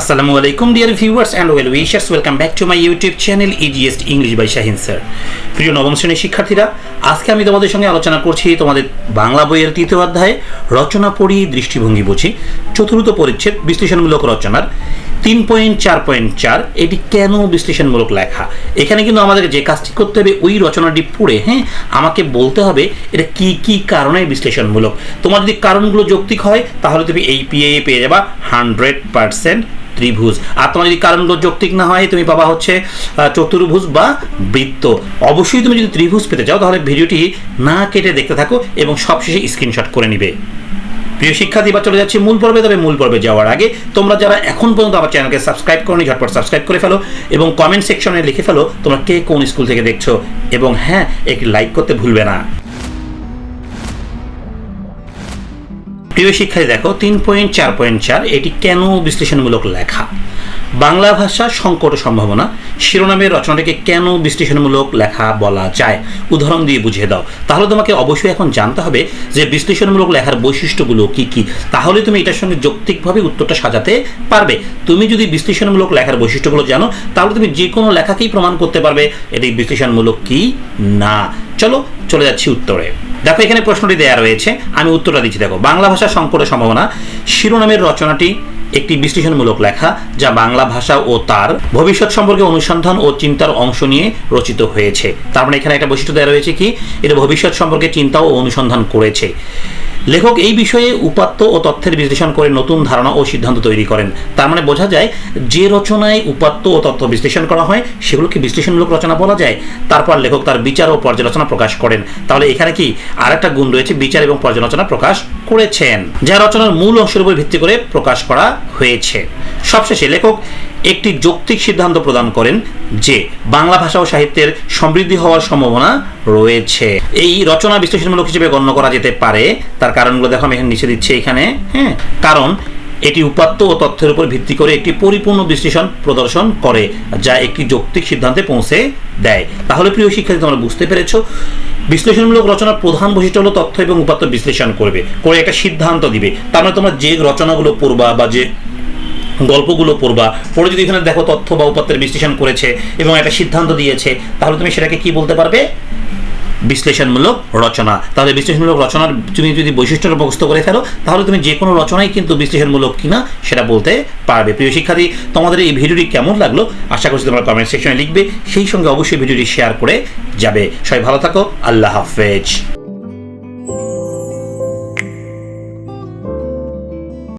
আসসালামু আলাইকুম dear viewers and well wishers welcome back to my YouTube channel easiest English by Shahin sir প্রিয় নবম শ্রেণির শিক্ষার্থীরা, আজকে আমি তোমাদের সঙ্গে আলোচনা করছি তোমাদের বাংলা বইয়ের তৃতীয় অধ্যায়ে রচনা পড়ি, দৃষ্টিভঙ্গি বুঝি, চতুর্থ পরিচ্ছেদ, বিশ্লেষণমূলক রচনার তিন পয়েন্ট, চার পয়েন্ট, চার, এটি কেন বিশ্লেষণমূলক লেখা? এখানে কিন্তু আমাদের যে কাজটি করতে হবে, ওই রচনাটি পড়ে হ্যাঁ আমাকে বলতে হবে এটা কি কি কারণে বিশ্লেষণমূলক। তোমার যদি কারণগুলো যৌক্তিক হয়, তাহলে তুমি এই পিএ পেয়ে যাবা হান্ড্রেড পার্সেন্ট ত্রিভুজ। আর তোমার যদি কারণগুলো যৌক্তিক না হয়, তুমি পাবা হচ্ছে চতুর্ভুজ বা বৃত্ত। অবশ্যই তুমি যদি ত্রিভুজ পেতে চাও, তাহলে ভিডিওটি না কেটে দেখতে থাকো এবং সবশেষে স্ক্রিনশট করে নিবে। প্রিয় শিক্ষার্থী বা চলে যাচ্ছে মূল পর্বে। তবে মূল পর্বে যাওয়ার আগে, তোমরা যারা এখন পর্যন্ত আমার চ্যানেলকে সাবস্ক্রাইব করনি, ঝটপট সাবস্ক্রাইব করে ফেলো এবং কমেন্ট সেকশনে লিখে ফেলো, তোমরা কে কোন স্কুল থেকে দেখছ। এবং হ্যাঁ একটি লাইক করতে ভুলবে না। প্রিয় শিক্ষার্থী, দেখো, তিন পয়েন্ট, চার পয়েন্ট, চার, এটি কেন বিশ্লেষণমূলক লেখা? বাংলা ভাষা সংকট সম্ভাবনা, শিরোনামের রচনাটিকে কেন বিশ্লেষণমূলক লেখা বলা যায়? উদাহরণ দিয়ে বুঝিয়ে দাও। তাহলে তোমাকে অবশ্যই এখন জানতে হবে যে বিশ্লেষণমূলক লেখার বৈশিষ্ট্যগুলো কি কি। তাহলে তুমি এটার সঙ্গে যৌক্তিকভাবে উত্তরটা সাজাতে পারবে। তুমি যদি বিশ্লেষণমূলক লেখার বৈশিষ্ট্যগুলো জানো, তাহলে তুমি যে কোনো লেখাকেই প্রমাণ করতে পারবে। এটি বিশ্লেষণমূলক কি? না। চলো, চলে যাচ্ছি উত্তরে। দেখো, এখানে প্রশ্নটি দেয়া রয়েছে। আমি উত্তরটা দিচ্ছি, দেখো। বাংলা ভাষা সংকটের সম্ভাবনা। শিরোনামের রচনাটি একটি বিশ্লেষণমূলক লেখা, যা বাংলা ভাষা ও তার ভবিষ্যৎ সম্পর্কে অনুসন্ধান ও চিন্তার অংশ নিয়ে রচিত হয়েছে। তার মানে এখানে একটা বৈশিষ্ট্য দেওয়া রয়েছে কি? এটা ভবিষ্যৎ সম্পর্কে চিন্তা ও অনুসন্ধান করেছে। লেখক এই বিষয়ে উপাত্ত ও তথ্যের বিশ্লেষণ করে নতুন ধারণা ও সিদ্ধান্ত তৈরি করেন। তার মানে বোঝা যায়, যে রচনায় উপাত্ত ও তথ্য বিশ্লেষণ করা হয়, সেগুলোকে বিশ্লেষণমূলক রচনা বলা যায়। তারপর লেখক তার বিচার ও পর্যালোচনা প্রকাশ করেন। তাহলে এখানে কি আর একটা গুণ রয়েছে, বিচার এবং পর্যালোচনা প্রকাশ করেছেন, যা রচনার মূল অংশের উপর ভিত্তি করে প্রকাশ করা হয়েছে। সবশেষে লেখক একটি যৌক্তিক সিদ্ধান্ত প্রদান করেন যে, বাংলা ভাষা ও সাহিত্যের সমৃদ্ধি হওয়ার সম্ভাবনা রয়েছে। এই রচনা বিশ্লেষণমূলক হিসেবে গণ্য করা যেতে পারে। তার কারণগুলো দেখো, আমি এখানে নিচে দিচ্ছি এখানে হ্যাঁ? কারণ এটি উপাত্ত ও তথ্যের উপর ভিত্তি করে একটি পরিপূর্ণ বিশ্লেষণ প্রদর্শন করে, যা একটি যৌক্তিক সিদ্ধান্তে পৌঁছে দেয়। তাহলে, প্রিয় শিক্ষার্থী, তোমরা বুঝতে পেরেছ, বিশ্লেষণমূলক রচনার প্রধান বৈশিষ্ট্য হলো তথ্য এবং উপাত্ত বিশ্লেষণ করবে, করে একটা সিদ্ধান্ত দিবে। তার মানে তোমরা যে রচনাগুলো পড়বা বা যে গল্পগুলো পড়বা, পড়ে যদি এখানে দেখো তথ্য বা উপাত্তের বিশ্লেষণ করেছে এবং একটা সিদ্ধান্ত দিয়েছে, তাহলে তুমি সেটাকে কি বলতে পারবে? বিশ্লেষণমূলক রচনা। তাহলে বিশ্লেষণমূলক রচনার তুমি যদি বৈশিষ্ট্যটা মুখস্থ করে ফেলো, তাহলে তুমি যে কোনো রচনাই কিন্তু বিশ্লেষণমূলক কিনা সেটা বলতে পারবে। প্রিয় শিক্ষার্থী, তোমাদের এই ভিডিওটি কেমন লাগল? আশা করছি তোমরা কমেন্ট সেকশনে লিখবে। সেই সঙ্গে অবশ্যই ভিডিওটি শেয়ার করে যাবে। সবাই ভালো থাকো। আল্লাহ হাফেজ।